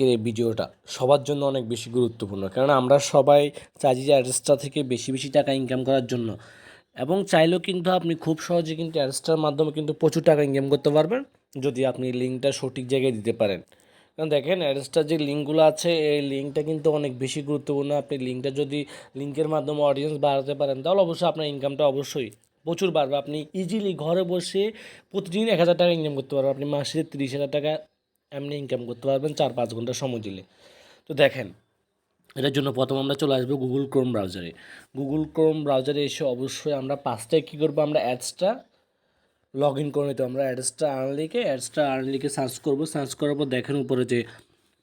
আজকের এই ভিডিওটা সবার জন্য অনেক বেশি গুরুত্বপূর্ণ। কারণ আমরা সবাই চাই যে অ্যাডসটা থেকে বেশি বেশি টাকা ইনকাম করার জন্য। এবং চাইলেও কিন্তু আপনি খুব সহজে কিন্তু অ্যাডসটার মাধ্যমে কিন্তু প্রচুর টাকা ইনকাম করতে পারবেন, যদি আপনি লিঙ্কটা সঠিক জায়গায় দিতে পারেন। কারণ দেখেন অ্যাডসটার যে লিঙ্কগুলো আছে, এই লিঙ্কটা কিন্তু অনেক বেশি গুরুত্বপূর্ণ। আপনি লিঙ্কটা যদি লিঙ্কের মাধ্যমে অডিয়েন্স বাড়াতে পারেন, তাহলে অবশ্যই আপনার ইনকামটা অবশ্যই প্রচুর বাড়বে। আপনি ইজিলি ঘরে বসে প্রতিদিন এক হাজার টাকা ইনকাম করতে পারবেন। আপনি মাসে তিরিশ হাজার টাকা এমনি ইনকাম করতে পারবেন চার পাঁচ ঘণ্টা সময় দিলে। তো দেখেন, এটার জন্য প্রথম আমরা চলে আসব গুগল ক্রোম ব্রাউজারে গুগল ক্রোম ব্রাউজারে এসে অবশ্যই আমরা পাঁচটায় কী করব? আমরা অ্যাডসটা লগ ইন করে নিতে আমরা অ্যাডসটা আর্নলিকে অ্যাডসটা আর্নলিকে সার্চ করব। সার্চ করার পর দেখেন উপরে যে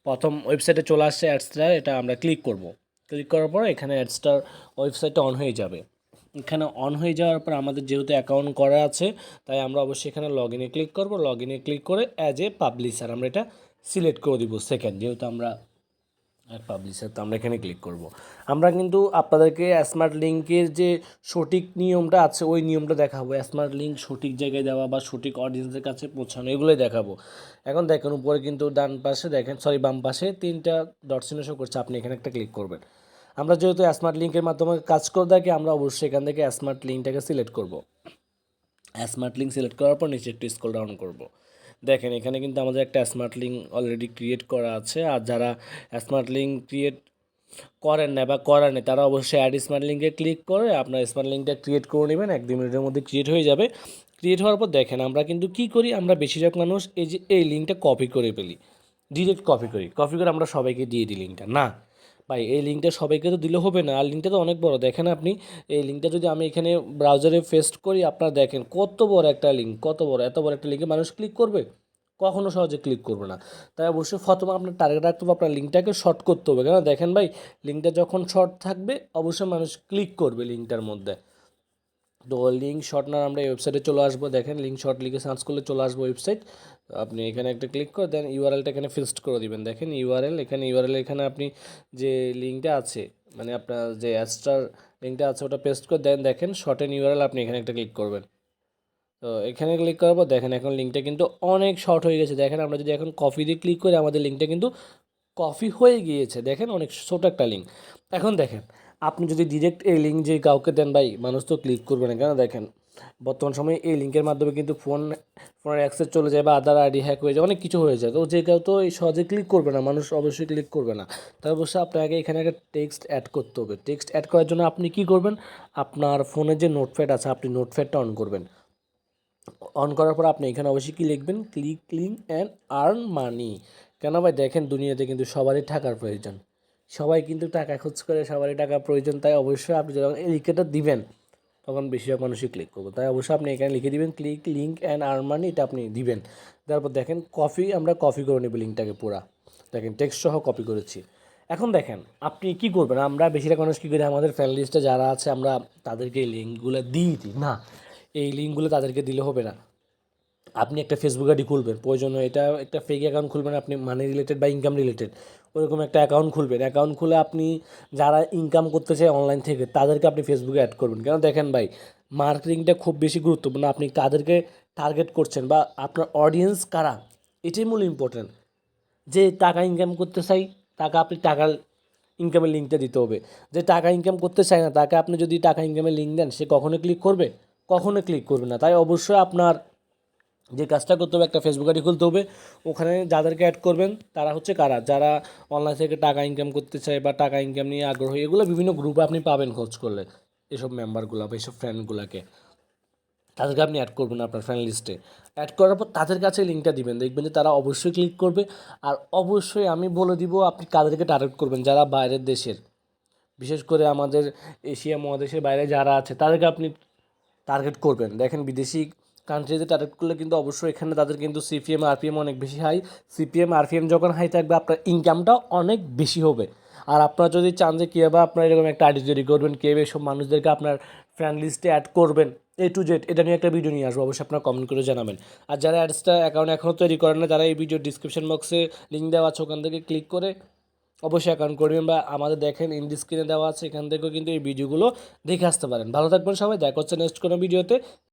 প্রথম ওয়েবসাইটে চলে আসছে অ্যাডসটা এটা আমরা ক্লিক করব। ক্লিক করার পর এখানে অ্যাডসটার ওয়েবসাইটটা অন হয়ে যাবে। এখানে অন হয়ে যাওয়ার পর আমাদের যেহেতু অ্যাকাউন্ট করা আছে, তাই আমরা অবশ্যই এখানে লগ ইনে ক্লিক করব। লগ ইনে ক্লিক করে অ্যাজ এ পাবলিশার আমরা এটা সিলেক্ট করে দিব সেকেন্ড যেহেতু আমরা পাবলিশার তো আমরা এখানে ক্লিক করব। আমরা কিন্তু আপনাদেরকে স্মার্ট লিঙ্কের যে সঠিক নিয়মটা আছে, ওই নিয়মটা দেখাবো। স্মার্ট লিঙ্ক সঠিক জায়গায় দেওয়া বা সঠিক অডিয়েন্সের কাছে পৌঁছানো, এগুলোই দেখাবো। এখন দেখেন উপরে কিন্তু ডান পাশে দেখেন সরি বাম পাশে তিনটা চিহ্ন শো করছে, আপনি এখানে একটা ক্লিক করবেন। আমরা যেহেতু স্মার্ট লিঙ্কের মাধ্যমে কাজ করে থাকি, আমরা অবশ্যই এখান থেকে স্মার্ট লিঙ্কটাকে সিলেক্ট করব। স্মার্ট লিঙ্ক সিলেক্ট করার পর নিচে একটু স্ক্রল ডাউন করব। দেখেন, এখানে কিন্তু আমাদের একটা স্মার্ট লিঙ্ক অলরেডি ক্রিয়েট করা আছে, আর যারা স্মার্ট লিঙ্ক ক্রিয়েট করেন না বা করেন না তারা অবশ্যই অ্যাড স্মার্ট লিঙ্কে ক্লিক করে আপনার স্মার্ট লিঙ্কটা ক্রিয়েট করে নেবেন, এক দু মিনিটের মধ্যে ক্রিয়েট হয়ে যাবে। ক্রিয়েট হওয়ার পর দেখেন, আমরা কিন্তু কি করি, আমরা বেশিরভাগ মানুষ এই যে এই লিঙ্কটা কপি করে ফেলি ডিরেক্ট কপি করি। কপি করে আমরা সবাইকে দিয়ে দিই লিঙ্কটা না। ভাই, এই লিঙ্কটা সবাইকে তো দিলে হবে না। আর লিঙ্কটা তো অনেক বড়। দেখেন আপনি, এই লিঙ্কটা যদি আমি এখানে ব্রাউজারে পেস্ট করি, আপনারা দেখেন কত বড় একটা লিঙ্ক কত বড়, এত বড় একটা লিঙ্কে মানুষ ক্লিক করবে? কখনো সহজে ক্লিক করবে না। তাই অবশ্যই প্রথমে আপনার টার্গেট রাখতে হবে, আপনার লিঙ্কটাকে শর্ট করতে হবে। কেন দেখেন ভাই, লিঙ্কটা যখন শর্ট থাকবে, অবশ্যই মানুষ ক্লিক করবে লিঙ্কটার মধ্যে। তো লিঙ্ক শর্ট শর্টনার আমরা ওয়েবসাইটে চলে আসব। দেখেন লিঙ্ক শর্ট লিখে সার্চ করলে চলে আসব ওয়েবসাইট আপনি এখানে একটা ক্লিক করে দেন ইউআরএলটা এখানে ফিক্সড করে দিবেন। দেখেন ইউআরএল এখানে ইউআরএল এখানে আপনি যে লিঙ্কটা আছে মানে আপনার যে অ্যাস্টার লিঙ্কটা আছে, ওটা পেস্ট করে দেন। দেখেন শর্ট এন ইউআরএল আপনি এখানে একটা ক্লিক করবেন। তো এখানে ক্লিক করার পর দেখেন, এখন লিঙ্কটা কিন্তু অনেক শর্ট হয়ে গেছে। দেখেন, আমরা যদি এখন কফি দিয়ে ক্লিক করি, আমাদের লিঙ্কটা কিন্তু কফি হয়ে গিয়েছে। দেখেন, অনেক ছোট একটা লিঙ্ক এখন দেখেন আপনি যদি ডিরেক্ট এই লিঙ্ক যে কাউকে দেন ভাই, মানুষ তো ক্লিক করবে না। কেন দেখেন? বর্তমান সময়ে এই লিঙ্কের মাধ্যমে কিন্তু ফোন ফোনের অ্যাক্সেস চলে যায় বা আধার আইডি হ্যাক হয়ে যায়, অনেক কিছু হয়ে যায়। তো যে কেউ তো এই সহজে ক্লিক করবে না, মানুষ অবশ্যই ক্লিক করবে না। তাই অবশ্যই আপনাকে এখানে একটা টেক্সট অ্যাড করতে হবে। টেক্সট অ্যাড করার জন্য আপনি কি করবেন? আপনার ফোনে যে নোটপ্যাড আছে, আপনি নোটপ্যাডটা অন করবেন। অন করার পর আপনি এখানে অবশ্যই কি লিখবেন? Click cling and earn money কেন ভাই? দেখেন দুনিয়াতে কিন্তু সবারই টাকার প্রয়োজন। সবাই কিন্তু টাকা খোঁজ করে, সবারই টাকা প্রয়োজন, তাই অবশ্যই আপনি যখন এই লিখেটা দিবেন, তখন বেশিরভাগ মানুষই ক্লিক করব। তাই অবশ্যই আপনি এখানে লিখে দিবেন ক্লিক লিঙ্ক অ্যান্ড আর্ন এটা আপনি দিবেন। তারপর দেখেন কপি আমরা কপি করে নেব লিঙ্কটাকে পুরা। দেখেন টেক্সট সহ কপি করেছি। এখন দেখেন, আপনি কি করবেন? আমরা বেশিরভাগ মানুষ কী করি? আমাদের ফ্যান লিস্টে যারা আছে, আমরা তাদেরকে এই লিঙ্কগুলো দিই দিই, না? এই লিঙ্কগুলো তাদেরকে দিলে হবে না। আপনি একটা ফেসবুক আইডি খুলবেন, প্রয়োজন এটা একটা ফেক অ্যাকাউন্ট খুলবেন, আপনি মানি রিলেটেড বা ইনকাম রিলেটেড ওরকম একটা অ্যাকাউন্ট খুলবেন। অ্যাকাউন্ট খুলে আপনি যারা ইনকাম করতে চায় অনলাইন থেকে, তাদেরকে আপনি ফেসবুকে অ্যাড করবেন। কেন দেখেন ভাই মার্কেটিংটা খুব বেশি গুরুত্বপূর্ণ। আপনি কাদেরকে টার্গেট করছেন বা আপনার অডিয়েন্স কারা, এটাই মূল ইম্পর্ট্যান্ট যে টাকা ইনকাম করতে চাই টাকা আপনি টাকার ইনকামের লিঙ্কটা দিতে হবে। যে টাকা ইনকাম করতে চায় না, তাকে আপনি যদি টাকা ইনকামের লিঙ্ক দেন, সে কখনো ক্লিক করবে? কখনো ক্লিক করবে না। তাই অবশ্যই আপনার যে কাজটা করতে হবে, একটা ফেসবুক আইডি খুলতে হবে। ওখানে যাদেরকে অ্যাড করবেন, তারা হচ্ছে কারা? যারা অনলাইন থেকে টাকা ইনকাম করতে চায় বা টাকা ইনকাম নিয়ে আগ্রহী, এগুলো বিভিন্ন গ্রুপে আপনি পাবেন খোঁজ করলে। এসব মেম্বারগুলো বা এসব ফ্রেন্ডগুলোকে তাদেরকে আপনি অ্যাড করবেন আপনার ফ্রেন্ড লিস্টে অ্যাড করার পর তাদের কাছে লিঙ্কটা দিবেন। দেখবেন যে তারা অবশ্যই ক্লিক করবে। আর অবশ্যই আমি বলে দিব, আপনি কাদেরকে টার্গেট করবেন? যারা বাইরের দেশের। বিশেষ করে আমাদের এশিয়া মহাদেশের বাইরে যারা আছে, তাদেরকে আপনি টার্গেট করবেন। দেখেন বিদেশি কান্ট্রিতে টার্গেট করলে কিন্তু অবশ্যই এখানে তাদের কিন্তু সিপিএম আরপিএম অনেক বেশি হাই সিপিএম আরপিএম যখন হাই থাকবে, আপনার ইনকামটাও অনেক বেশি হবে। আর আপনারা যদি চান যে কীভাবে আপনার এরকম একটা আইডি তৈরি করবেন কীভাবে সব মানুষদেরকে আপনার ফ্রেন্ড লিস্টে অ্যাড করবেন এ টু জেড এটা নিয়ে একটা ভিডিও নিয়ে আসব। অবশ্যই আপনারা কমেন্ট করে জানাবেন। আর যারা অ্যাডসটা অ্যাকাউন্ট এখনও তৈরি করেন না যারা এই ভিডিও ডিসক্রিপশন বক্সে লিঙ্ক দেওয়া আছে, ওখান থেকে ক্লিক করে অবশ্যই অ্যাকাউন্ট করবেন বা আমাদের দেখেন ইন্ডি স্ক্রিনে দেওয়া আছে, এখান থেকেও কিন্তু এই ভিডিওগুলো দেখে আসতে পারেন। ভালো থাকবেন সবাই, দেখা হচ্ছে নেক্সট কোনো ভিডিওতে